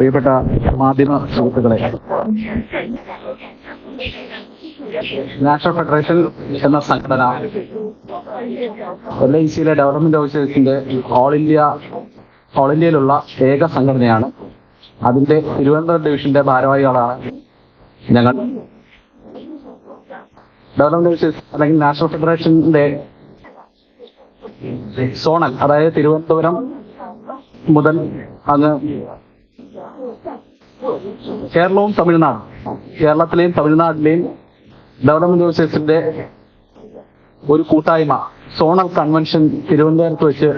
പ്രിയപ്പെട്ട മാധ്യമ സുഹൃത്തുക്കളെ. നാഷണൽ ഫെഡറേഷൻ എന്ന സംഘടന എൽ ഐ സിയിലെ ഡെവലപ്മെന്റ് ഓഫീസേഴ്സിന്റെ ഓൾ ഇന്ത്യ ഓൾ ഇന്ത്യയിലുള്ള ഏക സംഘടനയാണ്. അതിന്റെ തിരുവനന്തപുരം ഡിവിഷന്റെ ഭാരവാഹികളാണ് ഞങ്ങൾ. ഡെവലപ്മെന്റ് ഓഫീസേഴ്സ് അല്ലെങ്കിൽ നാഷണൽ ഫെഡറേഷന്റെ സോണൽ അതായത് തിരുവനന്തപുരം മുതൽ അങ്ങ് കേരളവും തമിഴ്നാടും. കേരളത്തിലെയും തമിഴ്നാട്ടിലെയും ഡെവലപ്മെന്റ് ഓഫീസേഴ്സിന്റെ ഒരു കൂട്ടായ്മ സോണൽ കൺവെൻഷൻ തിരുവനന്തപുരത്ത് വെച്ച്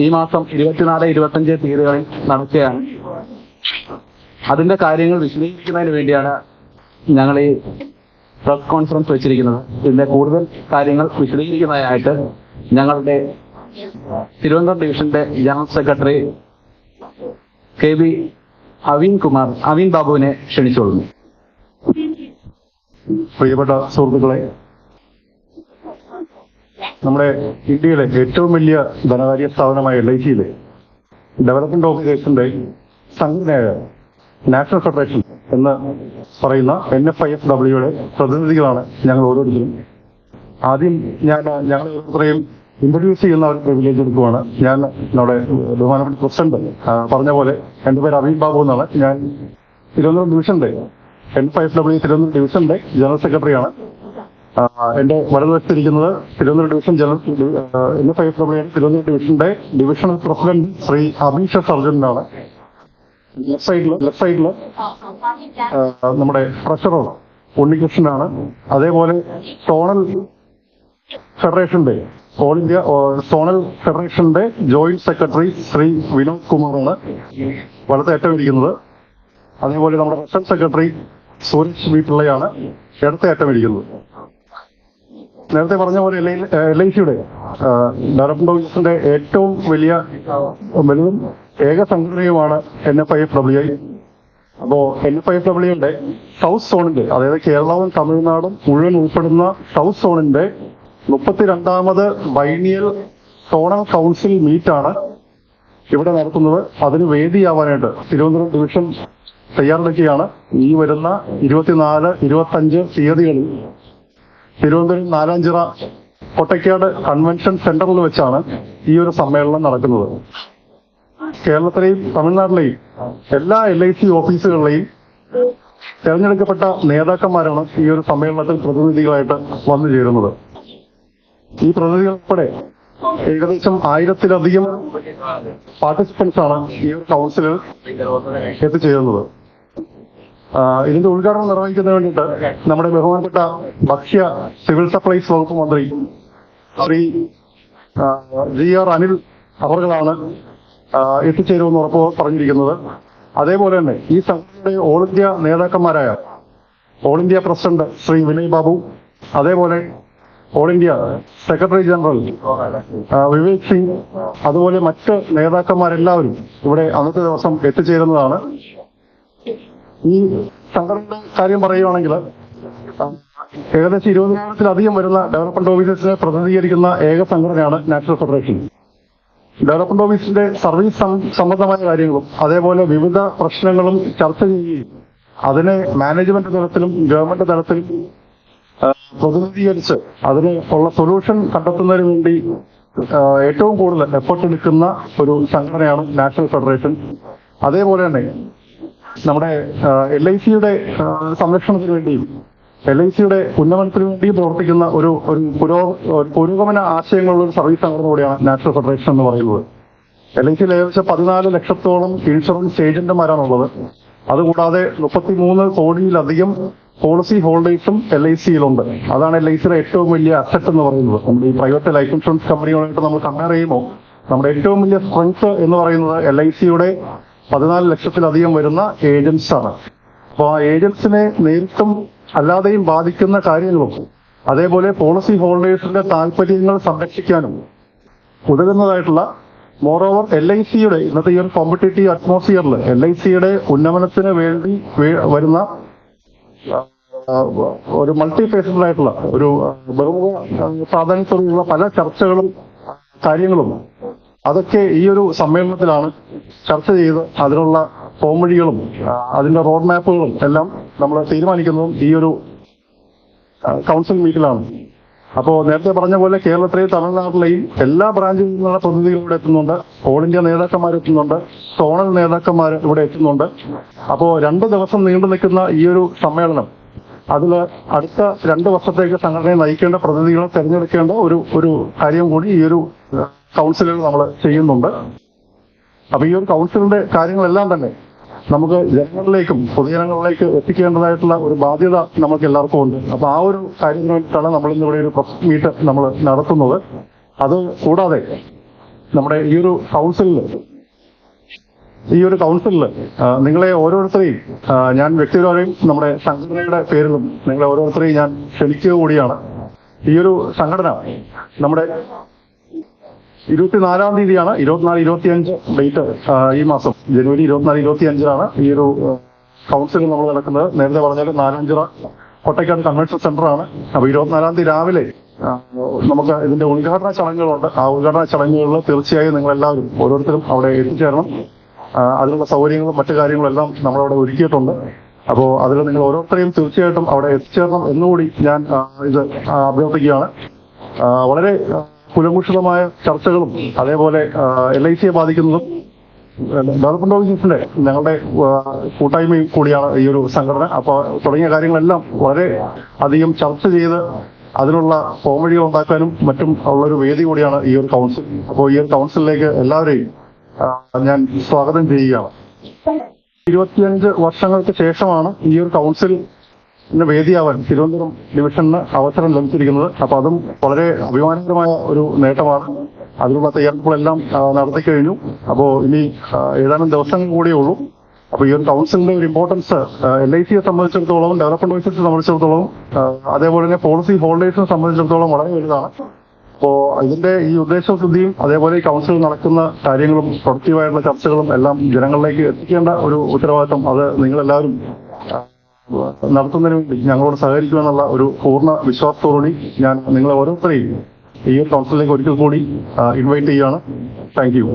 ഈ മാസം ഇരുപത്തിനാല് ഇരുപത്തഞ്ച് തീയതികളിൽ നടക്കുകയാണ്. അതിന്റെ കാര്യങ്ങൾ വിശദീകരിക്കുന്നതിന് വേണ്ടിയാണ് ഞങ്ങൾ ഈ പ്രസ് കോൺഫറൻസ് വെച്ചിരിക്കുന്നത്. ഇതിന്റെ കൂടുതൽ കാര്യങ്ങൾ വിശദീകരിക്കുന്നതിനായിട്ട് ഞങ്ങളുടെ തിരുവനന്തപുരം ഡിവിഷന്റെ general secretary K V Aveen Kumar Avin ബാബുവിനെ ക്ഷണിച്ചോളുന്നു. പ്രിയപ്പെട്ട സുഹൃത്തുക്കളെ നമ്മുടെ ഇന്ത്യയിലെ ഏറ്റവും വലിയ ധനകാര്യ സ്ഥാപനമായ എൽ ഐ സിയിലെ ഡെവലപ്മെന്റ് ഓർഗനൈസേഷന്റെ സംഘടനയായ നാഷണൽ ഫെഡറേഷൻ എന്ന് പറയുന്ന എൻ എഫ് ഐ എഫ് ഡബ്ല്യുയുടെ പ്രതിനിധികളാണ് ഞങ്ങൾ ഓരോരുത്തരും. ആദ്യം ഞാൻ ഞങ്ങൾ ഓരോരുത്തരെയും ഇൻട്രൊഡ്യൂസ് ചെയ്യുന്ന ഒരു പ്രിവിലേജ് എടുക്കുവാണ്. ഞാൻ നമ്മുടെ ബഹുമാനപ്പെട്ട പ്രസിഡന്റ് പറഞ്ഞ പോലെ എന്റെ പേര് അബീബ് ബാബു എന്നാണ്. ഞാൻ തിരുവനന്തപുരം ഡിവിഷന്റെ എൻ എഫ് ഡബ്ല്യു തിരുവനന്തപുരം ഡിവിഷന്റെ ജനറൽ സെക്രട്ടറിയാണ് എന്റെ വലതുവശത്തിരിക്കുന്നത് Thiruvananthapuram division general N F W Thiruvananthapuram ഡിവിഷന്റെ ഡിവിഷണൽ പ്രസിഡന്റ് ശ്രീ അമീഷ സർജനാണ് ലെഫ്റ്റ് സൈഡിൽ ലെഫ്റ്റ് സൈഡിൽ നമ്മുടെ ട്രഷറർ ഉണ്ണികൃഷ്ണനാണ്. അതേപോലെ സോണൽ ഫെഡറേഷന്റെ ഓൾ ഇന്ത്യ സോണൽ ഫെഡറേഷന്റെ ജോയിന്റ് സെക്രട്ടറി ശ്രീ വിനോദ് കുമാറാണ് വലത്തെ അറ്റം ഇരിക്കുന്നത് അതേപോലെ നമ്മുടെ റഷ്യൻ സെക്രട്ടറി സൂരജ് വി പിള്ളയാണ് ഇടത്തെ അറ്റം ഇരിക്കുന്നത് നേരത്തെ പറഞ്ഞ പോലെ എൽ ഐ സിയുടെ ഡെവലപ്മെന്റ് ഓഫീസിന്റെ ഏറ്റവും വലിയ വലുതും ഏക സംഘടനയുമാണ് N F I F W I. അപ്പോ എൻ എഫ് ഐ എഫ് ഡബ്ല്യുന്റെ സൗത്ത് സോണിന്റെ അതായത് കേരളവും തമിഴ്നാടും മുഴുവൻ ഉൾപ്പെടുന്ന സൗത്ത് സോണിന്റെ മുപ്പത്തിരണ്ടാമത് ബൈനിയൽ സോണൽ കൗൺസിൽ മീറ്റാണ് ഇവിടെ നടത്തുന്നത്. അതിന് വേദിയാവാനായിട്ട് തിരുവനന്തപുരം ഡിവിഷൻ തയ്യാറെടുക്കുകയാണ്. ഈ വരുന്ന ഇരുപത്തിനാല് ഇരുപത്തഞ്ച് തീയതികളിൽ തിരുവനന്തപുരം നാലാഞ്ചിറ കൊട്ടക്കാട് കൺവെൻഷൻ സെന്ററിൽ വെച്ചാണ് ഈ ഒരു സമ്മേളനം നടക്കുന്നത്. കേരളത്തിലെയും തമിഴ്നാട്ടിലെയും എല്ലാ എൽ ഐ സി ഓഫീസുകളിലെയും തെരഞ്ഞെടുക്കപ്പെട്ട നേതാക്കന്മാരാണ് ഈ ഒരു സമ്മേളനത്തിൽ പ്രതിനിധികളായിട്ട് വന്നു ചേരുന്നത്. ഈ പ്രതിനിധികളുടെ ഏകദേശം ആയിരത്തിലധികം പാർട്ടിസിപ്പൻസ് ആണ് ഈ ഒരു കൗൺസിലിൽ എത്തിച്ചേരുന്നത് ഇതിന്റെ ഉദ്ഘാടനം നിർവഹിക്കുന്നതിന് വേണ്ടിയിട്ട് നമ്മുടെ ബഹുമാനപ്പെട്ട ഭക്ഷ്യ സിവിൽ സപ്ലൈസ് വകുപ്പ് മന്ത്രി ശ്രീ ജി ആർ അനിൽ അവർകളാണ് എത്തിച്ചേരുമെന്ന് ഉറപ്പ് പറഞ്ഞിരിക്കുന്നത്. അതേപോലെ തന്നെ ഈ സംഘടനയുടെ all India നേതാക്കന്മാരായ all India president Shri Vinay Babu അതേപോലെ all India secretary general Vivek Singh അതുപോലെ മറ്റ് നേതാക്കന്മാരെല്ലാവരും ഇവിടെ അന്നത്തെ ദിവസം എത്തിച്ചേരുന്നതാണ്. ഈ സംഘടനയുടെ കാര്യം പറയുകയാണെങ്കിൽ ഏകദേശം ഇരുപതിനായിരത്തിലധികം വരുന്ന ഡെവലപ്മെന്റ് ഓഫീസേഴ്സിനെ പ്രതിനിധീകരിക്കുന്ന ഏക സംഘടനയാണ് നാഷണൽ ഫെഡറേഷൻ. ഡെവലപ്മെന്റ് ഓഫീസിന്റെ സർവീസ് സംബന്ധമായ കാര്യങ്ങളും അതേപോലെ വിവിധ പ്രശ്നങ്ങളും ചർച്ച ചെയ്യുകയും അതിനെ മാനേജ്മെന്റ് തലത്തിലും ഗവൺമെന്റ് തലത്തിലും പ്രതിനിധീകരിച്ച് അതിന് ഉള്ള സൊല്യൂഷൻ കണ്ടെത്തുന്നതിന് വേണ്ടി ഏറ്റവും കൂടുതൽ എഫർട്ട് എടുക്കുന്ന ഒരു സംഘടനയാണ് നാഷണൽ ഫെഡറേഷൻ അതേപോലെ തന്നെ നമ്മുടെ എൽ ഐ സിയുടെ സംരക്ഷണത്തിന് വേണ്ടിയും എൽ ഐ സിയുടെ ഉന്നമനത്തിന് വേണ്ടിയും പ്രവർത്തിക്കുന്ന ഒരു ഒരു പുരോ പുരോഗമന ആശയങ്ങളുള്ള ഒരു സർവീസ് സംഘടന കൂടിയാണ് നാഷണൽ ഫെഡറേഷൻ എന്ന് പറയുന്നത്. എൽ ഐ സിയിൽ ഏകദേശം പതിനാല് ലക്ഷത്തോളം ഇൻഷുറൻസ് ഏജന്റുമാരാണുള്ളത് അതുകൂടാതെ മുപ്പത്തിമൂന്ന് കോടിയിലധികം പോളിസി ഹോൾഡേഴ്സും എൽ ഐ സിയിലുണ്ട്. അതാണ് എൽ ഐ സിയുടെ ഏറ്റവും വലിയ അസറ്റ് എന്ന് പറയുന്നത്. നമ്മുടെ ഈ പ്രൈവറ്റ് ലൈഫ് ഇൻഷുറൻസ് കമ്പനികളായിട്ട് നമ്മൾ കമ്പയർ ചെയ്യുമ്പോൾ നമ്മുടെ ഏറ്റവും വലിയ സ്ട്രെങ്ത് എന്ന് പറയുന്നത് എൽ ഐ സിയുടെ പതിനാല് ലക്ഷത്തിലധികം വരുന്ന ഏജൻസ് ആണ്. അപ്പോൾ ആ ഏജൻസിനെ നേരിട്ടും അല്ലാതെയും ബാധിക്കുന്ന കാര്യങ്ങളും അതേപോലെ പോളിസി ഹോൾഡേഴ്സിന്റെ താല്പര്യങ്ങൾ സംരക്ഷിക്കാനും ഉതകുന്നതായിട്ടുള്ള മോറോവർ എൽ ഐ സിയുടെ ഇന്നത്തെ ഈ ഒരു കോമ്പറ്റേറ്റീവ് അറ്റ്മോസ്ഫിയറിൽ എൽ ഐ സിയുടെ ഉന്നമനത്തിന് വേണ്ടി വരുന്ന ഒരു മൾട്ടി ആയിട്ടുള്ള ഒരു ബഹുമുഖ പ്രാധാന്യത്തോടുള്ള പല ചർച്ചകളും കാര്യങ്ങളും അതൊക്കെ ഈ ഒരു സമ്മേളനത്തിലാണ് ചർച്ച ചെയ്ത് അതിനുള്ള പോംവഴികളും അതിന്റെ റോഡ് മാപ്പുകളും എല്ലാം നമ്മൾ തീരുമാനിക്കുന്നതും ഈ ഒരു കൗൺസിൽ മീറ്റിലാണ് അപ്പോ നേരത്തെ പറഞ്ഞ പോലെ കേരളത്തിലെയും തമിഴ്നാട്ടിലെയും എല്ലാ ബ്രാഞ്ചിൽ നിന്നുള്ള പ്രതിനിധികൾ ഇവിടെ എത്തുന്നുണ്ട്. ഓൾ ഇന്ത്യ നേതാക്കന്മാർ എത്തുന്നുണ്ട്. സോണൽ നേതാക്കന്മാർ ഇവിടെ എത്തുന്നുണ്ട്. അപ്പോ രണ്ട് ദിവസം നീണ്ടു നിൽക്കുന്ന ഈ ഒരു സമ്മേളനം അതിൽ അടുത്ത രണ്ട് വർഷത്തേക്ക് സംഘടനയെ നയിക്കേണ്ട പ്രതിനിധികളെ തെരഞ്ഞെടുക്കേണ്ട ഒരു ഒരു കാര്യം കൂടി ഈ ഒരു കൗൺസിലിൽ നമ്മൾ ചെയ്യുന്നുണ്ട്. അപ്പൊ ഈ ഒരു കൗൺസിലിന്റെ കാര്യങ്ങളെല്ലാം തന്നെ നമുക്ക് ജനങ്ങളിലേക്കും പൊതുജനങ്ങളിലേക്ക് എത്തിക്കേണ്ടതായിട്ടുള്ള ഒരു ബാധ്യത നമുക്ക് എല്ലാവർക്കും ഉണ്ട്. അപ്പൊ ആ ഒരു കാര്യത്തിന് വേണ്ടിയിട്ടാണ് നമ്മൾ ഇന്നിവിടെ ഒരു പ്രസ് മീറ്റ് നമ്മൾ നടത്തുന്നത്. അത് കൂടാതെ നമ്മുടെ ഈ ഒരു കൗൺസിലിൽ ഈ ഒരു കൗൺസിലിൽ നിങ്ങളെ ഓരോരുത്തരെയും ഞാൻ വ്യക്തിപരമായും നമ്മുടെ സംഘടനയുടെ പേരിലും നിങ്ങളെ ഓരോരുത്തരെയും ഞാൻ ക്ഷണിക്കുക കൂടിയാണ്. ഈ ഒരു സംഘടന നമ്മുടെ ഇരുപത്തിനാലാം തീയതിയാണ് ഇരുപത്തിനാല് ഇരുപത്തിയഞ്ച് ഡേറ്റ് ഈ മാസം. ജനുവരി ഇരുപത്തിനാല് ഇരുപത്തി അഞ്ചിനാണ് ഈ ഒരു കൗൺസിൽ നമ്മൾ നടക്കുന്നത്. നേരത്തെ പറഞ്ഞാൽ നാലഞ്ചിറ കൊട്ടയ്ക്കാട് കൺവെൻഷൻ സെന്റർ ആണ്. അപ്പൊ ഇരുപത്തിനാലാം തീയതി രാവിലെ നമുക്ക് ഇതിന്റെ ഉദ്ഘാടന ചടങ്ങുകളുണ്ട്. ആ ഉദ്ഘാടന ചടങ്ങുകളിൽ തീർച്ചയായും നിങ്ങൾ എല്ലാവരും ഓരോരുത്തരും അവിടെ എത്തിച്ചേരണം. അതിനുള്ള സൗകര്യങ്ങളും മറ്റു കാര്യങ്ങളും എല്ലാം നമ്മളവിടെ ഒരുക്കിയിട്ടുണ്ട്. അപ്പോൾ അതിൽ നിങ്ങൾ ഓരോരുത്തരെയും തീർച്ചയായിട്ടും അവിടെ എത്തിച്ചേരണം എന്നുകൂടി ഞാൻ ഇത് അഭ്യർത്ഥിക്കുകയാണ്. വളരെ കുലഭൂഷിതമായ ചർച്ചകളും അതേപോലെ എൽ ഐ സിയെ ബാധിക്കുന്നതും ഡെവലപ്മെന്റ് ഓഫീസേഴ്സിന്റെ ഞങ്ങളുടെ കൂട്ടായ്മ കൂടിയാണ് ഈ ഒരു സംഘടന. അപ്പോൾ തുടങ്ങിയ കാര്യങ്ങളെല്ലാം വളരെ അധികം ചർച്ച ചെയ്ത് അതിനുള്ള പോംവഴികൾ ഉണ്ടാക്കാനും മറ്റും ഉള്ളൊരു വേദി കൂടിയാണ് ഈ ഒരു കൗൺസിൽ അപ്പോൾ ഈ ഒരു കൗൺസിലിലേക്ക് എല്ലാവരെയും ഞാൻ സ്വാഗതം ചെയ്യുകയാണ്. ഇരുപത്തിയഞ്ച് വർഷങ്ങൾക്ക് ശേഷമാണ് ഈ ഒരു കൗൺസിൽ വേദിയാവാൻ തിരുവനന്തപുരം ഡിവിഷന് അവസരം ലഭിച്ചിരിക്കുന്നത്. അപ്പൊ അതും വളരെ അഭിമാനകരമായ ഒരു നേട്ടമാണ്. അതിനുള്ള തയ്യാറെടുപ്പുകളെല്ലാം നടത്തി കഴിഞ്ഞു. അപ്പോ ഇനി ഏതാനും ദിവസങ്ങൾ കൂടിയേ ഉള്ളൂ. അപ്പൊ ഈ ഒരു കൗൺസിലിന്റെ ഒരു ഇമ്പോർട്ടൻസ് എൽ ഐ സിയെ സംബന്ധിച്ചിടത്തോളം ഡെവലപ്മെന്റ് ഓഫീസിനെ സംബന്ധിച്ചിടത്തോളം അതേപോലെ തന്നെ പോളിസി ഹോൾഡേഴ്സിനെ സംബന്ധിച്ചിടത്തോളം വളരെ വലുതാണ്. അപ്പോ ഇതിന്റെ ഈ ഉദ്ദേശശുദ്ധിയും അതേപോലെ കൗൺസിൽ നടക്കുന്ന കാര്യങ്ങളും പ്രൊഡക്റ്റീവായിട്ടുള്ള ചർച്ചകളും എല്ലാം ജനങ്ങളിലേക്ക് എത്തിക്കേണ്ട ഒരു ഉത്തരവാദിത്തം അത് നിങ്ങളെല്ലാവരും നടത്തുന്നതിന് വേണ്ടി ഞങ്ങളോട് സഹകരിക്കുമെന്നുള്ള ഒരു പൂർണ വിശ്വാസത്തോടുകൂടി ഞാൻ നിങ്ങളെ ഓരോരുത്തരെയും ഈ ഒരു കൗൺസിലിലേക്ക് ഒരിക്കൽ കൂടി ഇൻവൈറ്റ് ചെയ്യുകയാണ്. താങ്ക് യു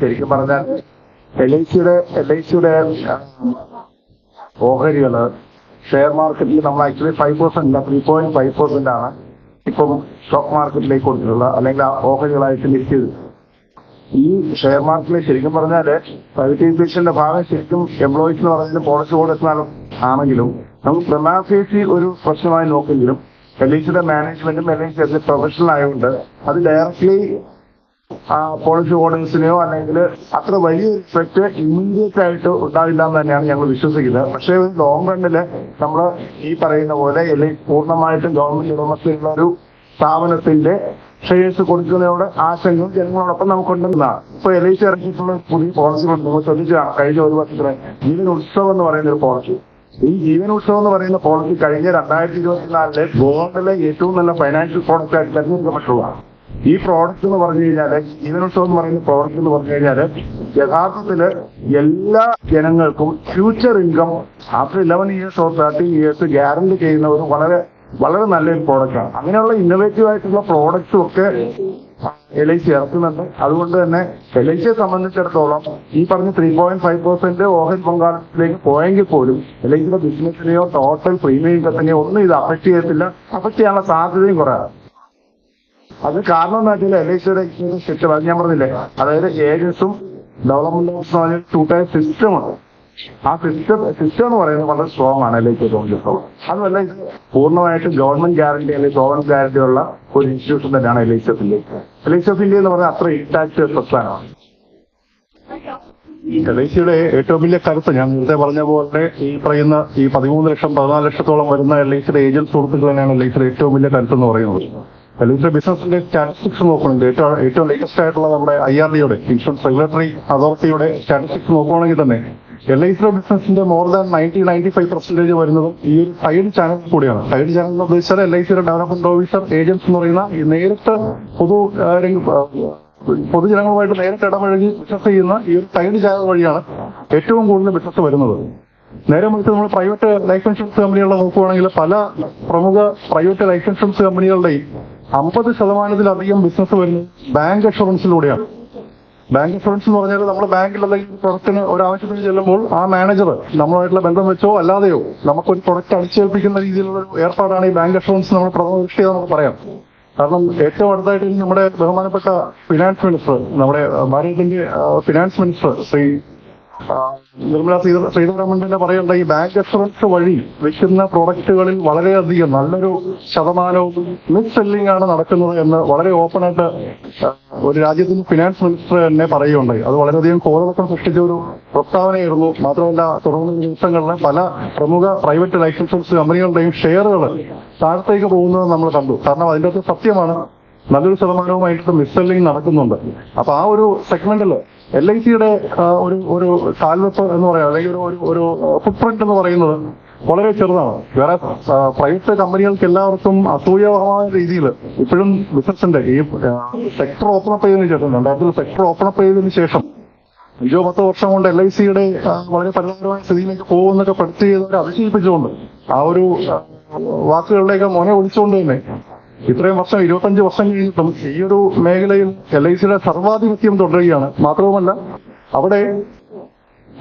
ശരിക്കും പറഞ്ഞാൽ എൽ ഐ സിയുടെ എൽ ഐ സിയുടെ ഓഹരികൾ ഷെയർ മാർക്കറ്റിൽ നമ്മൾ actually five percent three point five percent ആണ് ഇപ്പം സ്റ്റോക്ക് മാർക്കറ്റിലേക്ക് കൊടുത്തിട്ടുള്ളത്. അല്ലെങ്കിൽ ഓഹരികളായിട്ട് ലിസ്റ്റ് ചെയ്ത്. ഈ ഷെയർ മാർക്കറ്റിൽ ശരിക്കും പറഞ്ഞാൽ പ്രൈവറ്റൈസേഷന്റെ ഭാഗം ശരിക്കും എംപ്ലോയീസ് എന്ന് പറഞ്ഞാൽ പോളിസി കൊടുത്താലും ആണെങ്കിലും നമുക്ക് പ്രമാഫേസി ഒരു പ്രശ്നമായി നോക്കെങ്കിലും സിയുടെ മാനേജ്മെന്റും എൽ ഐ സി പ്രൊഫഷണൽ ആയതുകൊണ്ട് അത് ഡയറക്ട്ലി പോളിസി ഹോൾഡേഴ്സിനെയോ അല്ലെങ്കിൽ അത്ര വലിയൊരു ഇഫക്റ്റ് ഇമ്മീഡിയറ്റ് ആയിട്ട് ഉണ്ടാവില്ല എന്ന് തന്നെയാണ് ഞങ്ങൾ വിശ്വസിക്കുന്നത്. പക്ഷേ ഒരു ലോങ് റണ്ണിൽ നമ്മൾ ഈ പറയുന്ന പോലെ അല്ലെങ്കിൽ പൂർണമായിട്ടും ഗവൺമെന്റ് ഉടമസ്ഥയുള്ള ഒരു സ്ഥാപനത്തിന്റെ ഷെയർസ് കൊടുക്കുന്നതിനോട് ആശങ്ക ജനങ്ങളോടൊപ്പം നമുക്കുണ്ടെന്നാണ്. ഇപ്പൊ എൽ ഐ സി ഇറങ്ങിയിട്ടുള്ള പുതിയ പോളിസികളുണ്ട് നമ്മൾ ശ്രദ്ധിച്ചതാണ്. കഴിഞ്ഞ ഒരു വർഷത്തിന് ജീവൻ ഉത്സവം എന്ന് പറയുന്ന ഒരു പോളിസി ഈ ജീവൻ ഉത്സവം എന്ന് പറയുന്ന പോളിസി കഴിഞ്ഞ രണ്ടായിരത്തി ഇരുപത്തിനാലിലെ ഗോൾഡിലെ ഏറ്റവും നല്ല ഫൈനാൻഷ്യൽ പ്രോഡക്റ്റ് ആയിട്ട് തെരഞ്ഞെടുക്കപ്പെട്ടുള്ളതാണ് ഈ പ്രോഡക്റ്റ് എന്ന് പറഞ്ഞു കഴിഞ്ഞാൽ ജീവനോത്സവം എന്ന് പറയുന്ന പ്രോഡക്റ്റ് എന്ന് പറഞ്ഞു കഴിഞ്ഞാൽ യഥാർത്ഥത്തിൽ എല്ലാ ജനങ്ങൾക്കും future income after eleven years or thirteen years guarantee ചെയ്യുന്ന ഒരു വളരെ വളരെ നല്ലൊരു പ്രോഡക്റ്റാണ് അങ്ങനെയുള്ള ഇന്നോവേറ്റീവ് ആയിട്ടുള്ള പ്രോഡക്റ്റ്സും ഒക്കെ എൽ ഐ സി ഇറക്കുന്നുണ്ട്. അതുകൊണ്ട് തന്നെ എൽ ഐ സിയെ സംബന്ധിച്ചിടത്തോളം ഈ പറഞ്ഞ ത്രീ പോയിന്റ് ഫൈവ് പെർസെന്റ് ഓഹരി പങ്കാളിത്തത്തിലേക്ക് പോയെങ്കിൽ പോലും എൽ ഐ സിയുടെ ബിസിനസിനെയോ ടോട്ടൽ പ്രീമിയം ഇൻകത്തിനെയോ ഒന്നും ഇത് അഫക്ട് ചെയ്യത്തില്ല. അഫക്ട് ചെയ്യാനുള്ള സാധ്യതയും കുറയാണ് അത് കാരണം എന്താ വെച്ചാൽ എൽ ഐ സിയുടെ സിസ്റ്റം അത് ഞാൻ പറഞ്ഞില്ലേ? അതായത് ഏജൻസും ഡെവലപ്മെന്റ് ഓഫീസും ടൂ ടു സിസ്റ്റമാണ് ആ സിസ്റ്റം സിസ്റ്റം എന്ന് പറയുന്നത് വളരെ സ്ട്രോങ് ആണ് എൽ ഐ സി അതുമല്ല പൂർണമായിട്ടും ഗവൺമെന്റ് ഗ്യാരണ്ടി അല്ലെങ്കിൽ ഗവൺമെന്റ് ഗ്യാരണ്ടി ഉള്ള ഒരു ഇൻസ്റ്റിറ്റ്യൂഷൻ തന്നെയാണ് L I of India L I of India എന്ന് പറഞ്ഞാൽ അത്ര ഇൻടാക്ട് പ്രസ്ഥാനമാണ് എൽ ഐ സിയുടെ ഏറ്റവും വലിയ കരുത്ത് ഞാൻ നേരത്തെ പറഞ്ഞ പോലെ ഈ പറയുന്ന ഈ പതിമൂന്ന് ലക്ഷം പതിനാല് ലക്ഷത്തോളം വരുന്ന എൽ ഐ സിയുടെ ഏജന്റ് സുഹൃത്തുക്കൾ തന്നെയാണ് എൽ ഐ സിയുടെ ഏറ്റവും വലിയ കരുത്ത് എന്ന് പറയുന്നത്. എൽ ഐ സിയുടെ ബിസിനസിന്റെ സ്റ്റാറ്റിസ്റ്റിക്സ് നോക്കുകയാണെങ്കിൽ ഏറ്റവും ഏറ്റവും ലേറ്റസ്റ്റ് ആയിട്ടുള്ള നമ്മുടെ ഐ ആർ ഡിയുടെ ഇൻഷുറൻസ് റെഗുലേറ്ററി അതോറിറ്റിയുടെ സ്റ്റാറ്റിസ്റ്റിക്സ് നോക്കുകയാണെങ്കിൽ തന്നെ എൽ ഐ ബിസിനസിന്റെ more than ninety ninety five percentage വരുന്നതും ഈ ഒരു സൈഡ് ചാനൽ കൂടിയാണ്. സൈഡ് ചാനൽ എന്ന് ഉദ്ദേശിച്ചാൽ എൽ ഐ സിയുടെ ഡെവലപ്മെന്റ് ഓഫീസർ ഏജൻസ് എന്ന് പറയുന്ന നേരിട്ട് പൊതു പൊതുജനങ്ങളുമായിട്ട് നേരിട്ട് ഇടപഴകി ബിസിനസ് ചെയ്യുന്ന ഈ ഒരു സൈഡ് ചാനൽ വഴിയാണ് ഏറ്റവും കൂടുതൽ ബിസിനസ് വരുന്നത്. നേരെ മറിച്ച് നമ്മൾ പ്രൈവറ്റ് ലൈഫ് ഇൻഷുറൻസ് കമ്പനികളെ നോക്കുവാണെങ്കിൽ പല പ്രമുഖ പ്രൈവറ്റ് ലൈഫ് ഇൻഷുറൻസ് കമ്പനികളുടെയും അമ്പത് ശതമാനത്തിലധികം ബിസിനസ് വരുന്നത് ബാങ്ക് ഇൻഷുറൻസിലൂടെയാണ് ബാങ്ക് ഇൻഷുറൻസ് എന്ന് പറഞ്ഞാൽ നമ്മൾ ബാങ്കിൽ അല്ലെങ്കിൽ പ്രൊഡക്റ്റിന് ഒരു ആവശ്യത്തിന് ചെല്ലുമ്പോൾ ആ മാനേജർ നമ്മളുമായിട്ടുള്ള ബന്ധം വെച്ചോ അല്ലാതെയോ നമുക്കൊരു പ്രൊഡക്റ്റ് അടിച്ചേൽപ്പിക്കുന്ന രീതിയിലുള്ള ഒരു ഏർപ്പാടാണ് ഈ ബാങ്ക് ഇൻഷുറൻസ് നമ്മൾ പ്രഥമ ദൃഷ്ടിയെ നമുക്ക് പറയാം. കാരണം ഏറ്റവും അടുത്തായിട്ട് നമ്മുടെ ബഹുമാനപ്പെട്ട ഫിനാൻസ് മിനിസ്റ്റർ നമ്മുടെ ഭാരതത്തിന്റെ ഫിനാൻസ് മിനിസ്റ്റർ ശ്രീ നിർമ്മല ശ്രീധരമൻ തന്നെ പറയേണ്ട ഈ ബാങ്ക് ഇൻഷുറൻസ് വഴി വിൽക്കുന്ന പ്രോഡക്റ്റുകളിൽ വളരെയധികം നല്ലൊരു ശതമാനവും മിസ് സെല്ലിംഗ് ആണ് നടക്കുന്നത് എന്ന് വളരെ ഓപ്പൺ ആയിട്ട് ഒരു രാജ്യത്തിന്റെ ഫിനാൻസ് മിനിസ്റ്റർ തന്നെ പറയുകയുണ്ടായി അത് വളരെയധികം കോലടക്കം സൃഷ്ടിച്ച ഒരു പ്രസ്താവനയായിരുന്നു. മാത്രമല്ല തുടർന്ന ദിവസങ്ങളിൽ പല പ്രമുഖ പ്രൈവറ്റ് ലൈഫ് ഇൻഷുറൻസ് കമ്പനികളുടെയും ഷെയറുകൾ താഴത്തേക്ക് പോകുന്നത് നമ്മൾ കണ്ടു. കാരണം അതിന്റെ അകത്ത് സത്യമാണ് നല്ലൊരു ശതമാനവുമായിട്ട് മിസ് സെല്ലിംഗ് നടക്കുന്നുണ്ട്. അപ്പൊ ആ ഒരു സെഗ്മെന്റിൽ എൽ ഐ സിയുടെ ഒരു ഒരു കാൽവെപ്പ് എന്ന് പറയുന്നത് അല്ലെങ്കിൽ ഒരു ഒരു ഫുട് പ്രിന്റ് എന്ന് പറയുന്നത് വളരെ ചെറുതാണ്. വേറെ പ്രൈവറ്റ് കമ്പനികൾക്ക് എല്ലാവർക്കും അസൂയമായ രീതിയിൽ ഇപ്പോഴും ബിസിനസിന്റെ ഈ സെക്ടർ ഓപ്പൺ അപ്പ് ചെയ്തതിനു ശേഷം രണ്ടായിരത്തിൽ സെക്ടർ ഓപ്പൺ അപ്പ് ചെയ്തതിനു ശേഷം അഞ്ചോ പത്തോ വർഷം കൊണ്ട് എൽ ഐ സിയുടെ വളരെ പരിതാപകരമായ സ്ഥിതിയിലേക്ക് പോകുമെന്നൊക്കെ പഠിച്ച് ചെയ്തവരെ അതിശയിപ്പിച്ചുകൊണ്ട് ആ ഒരു വാക്കുകളിലേക്ക് മോനെ ഒളിച്ചുകൊണ്ട് തന്നെ ഇത്രയും വർഷം ഇരുപത്തഞ്ച് വർഷം കഴിഞ്ഞിട്ടും ഈ ഒരു മേഖലയിൽ എൽ ഐ സിയുടെ സർവാധിപത്യം തുടരുകയാണ്. മാത്രവുമല്ല അവിടെ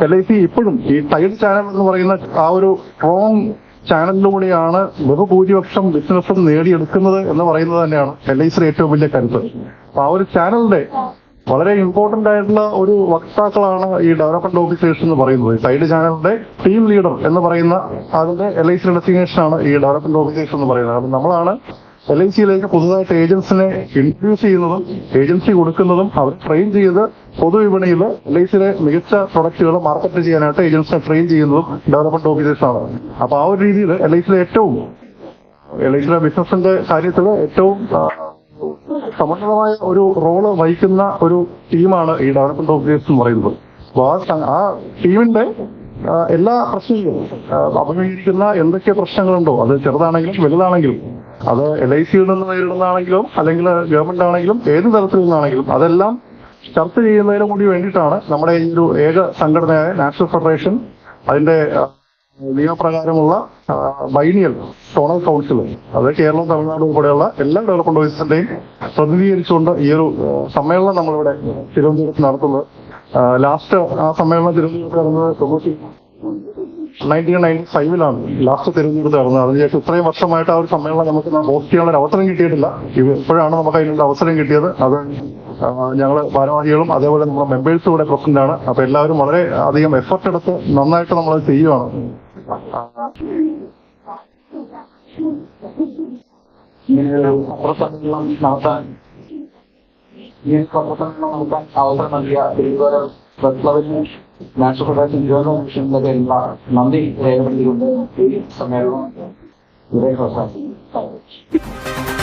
എൽ ഐ സി ഇപ്പോഴും ഈ ടൈഡ് ചാനൽ എന്ന് പറയുന്ന ആ ഒരു സ്ട്രോങ് ചാനലിലൂടെയാണ് ബഹുഭൂരിപക്ഷം ബിസിനസ്സും നേടിയെടുക്കുന്നത് എന്ന് പറയുന്നത് തന്നെയാണ് എൽ ഐ സിയുടെ ഏറ്റവും വലിയ കരുത്ത്. ആ ഒരു ചാനലിന്റെ വളരെ ഇമ്പോർട്ടന്റ് ആയിട്ടുള്ള ഒരു വക്താക്കളാണ് ഈ ഡെവലപ്മെന്റ് ഓഫീസേഴ്സ് എന്ന് പറയുന്നത്. സൈഡ് ചാനലിന്റെ ടീം ലീഡർ എന്ന് പറയുന്ന അതിന്റെ എൽ ഐ സി ഡെസിഗ്നേഷൻ ആണ് ഈ ഡെവലപ്മെന്റ് ഓഫീസേഴ്സ് എന്ന് പറയുന്നത്. അപ്പം നമ്മളാണ് എൽ ഐ സിയിലേക്ക് പുതുതായിട്ട് ഏജൻസിനെ ഇൻട്രൊഡ്യൂസ് ചെയ്യുന്നതും ഏജൻസി കൊടുക്കുന്നതും അവർ ട്രെയിൻ ചെയ്ത് പൊതുവിപണിയിൽ എൽ ഐ സിയിലെ മികച്ച പ്രൊഡക്റ്റുകൾ മാർക്കറ്റ് ചെയ്യാനായിട്ട് ഏജൻസിനെ ട്രെയിൻ ചെയ്യുന്നതും ഡെവലപ്മെന്റ് ഓഫീസേഴ്സ് ആണ്. അപ്പൊ ആ ഒരു രീതിയിൽ എൽ ഐ സിയിലെ ഏറ്റവും എൽ ഐ സിയിലെ ബിസിനസിന്റെ കാര്യത്തിൽ ഏറ്റവും സമഗ്രമായ ഒരു റോൾ വഹിക്കുന്ന ഒരു ടീമാണ് ഈ ഡെവലപ്മെന്റ് ഓഫീസേഴ്സ് എന്ന് പറയുന്നത്. അപ്പോൾ ആ ടീമിന്റെ എല്ലാ പ്രശ്നങ്ങളും അഭിമുഖീകരിക്കുന്ന എന്തൊക്കെ പ്രശ്നങ്ങളുണ്ടോ അത് ചെറുതാണെങ്കിലും വലുതാണെങ്കിലും അത് എൽ ഐ സിയിൽ നിന്ന് നേരിടുന്നതാണെങ്കിലും അല്ലെങ്കിൽ ഗവൺമെന്റ് ആണെങ്കിലും ഏത് തരത്തിൽ നിന്നാണെങ്കിലും അതെല്ലാം ചർച്ച ചെയ്യുന്നതിനും കൂടി വേണ്ടിയിട്ടാണ് നമ്മുടെ ഈ ഒരു ഏക സംഘടനയായ നാഷണൽ ഫെഡറേഷൻ അതിന്റെ നിയമപ്രകാരമുള്ള ബൈനിയൽ സോണൽ കൗൺസിൽ അത് കേരളം തമിഴ്നാട് ഉൾപ്പെടെയുള്ള എല്ലാ ഡെവലപ്മെന്റ് ഓഫീസിന്റെയും പ്രതിനിധീകരിച്ചുകൊണ്ട് ഈ ഒരു സമ്മേളനം നമ്മളിവിടെ തിരുവനന്തപുരത്ത് നടത്തുന്നത്. ലാസ്റ്റ് ആ സമ്മേളനം തിരുവനന്തപുരത്ത് നടന്നത് തൊണ്ണൂറ്റി നയന്റീൻ നയന്റി ഫൈവിലാണ് ലാസ്റ്റ് തിരുവനന്തപുരത്ത് നടന്നത്. അതിനുശേഷം ഇത്രയും വർഷമായിട്ട് ആ ഒരു സമ്മേളനം നമുക്ക് ഹോസ്റ്റ് ചെയ്യാനുള്ള അവസരം കിട്ടിയിട്ടില്ല. ഇപ്പോഴാണ് നമുക്ക് അതിനുള്ള അവസരം കിട്ടിയത്. അത് ഞങ്ങൾ ഭാരവാഹികളും അതേപോലെ നമ്മുടെ മെമ്പേഴ്സും കൂടെ പ്രസന്റ് ആണ്. അപ്പൊ എല്ലാവരും വളരെ അധികം എഫർട്ട് എടുത്ത് നന്നായിട്ട് നമ്മൾ ചെയ്യുവാണ്. ഇങ്ങനെയൊരു നടത്താൻ പത്രസമ്മേളനം നടത്താൻ അവസരം നൽകിയ തിരുവനന്തപുരം പ്രസ് ക്ലബിന് നാഷണൽ ഫെഡറേഷൻ തിരുവനന്തപുരം മിഷനിലെ എല്ലാ നന്ദി രേഖപ്പെടുത്തിക്കൊണ്ട് ഈ സമ്മേളനം ഇവിടെ അവസാനിക്കും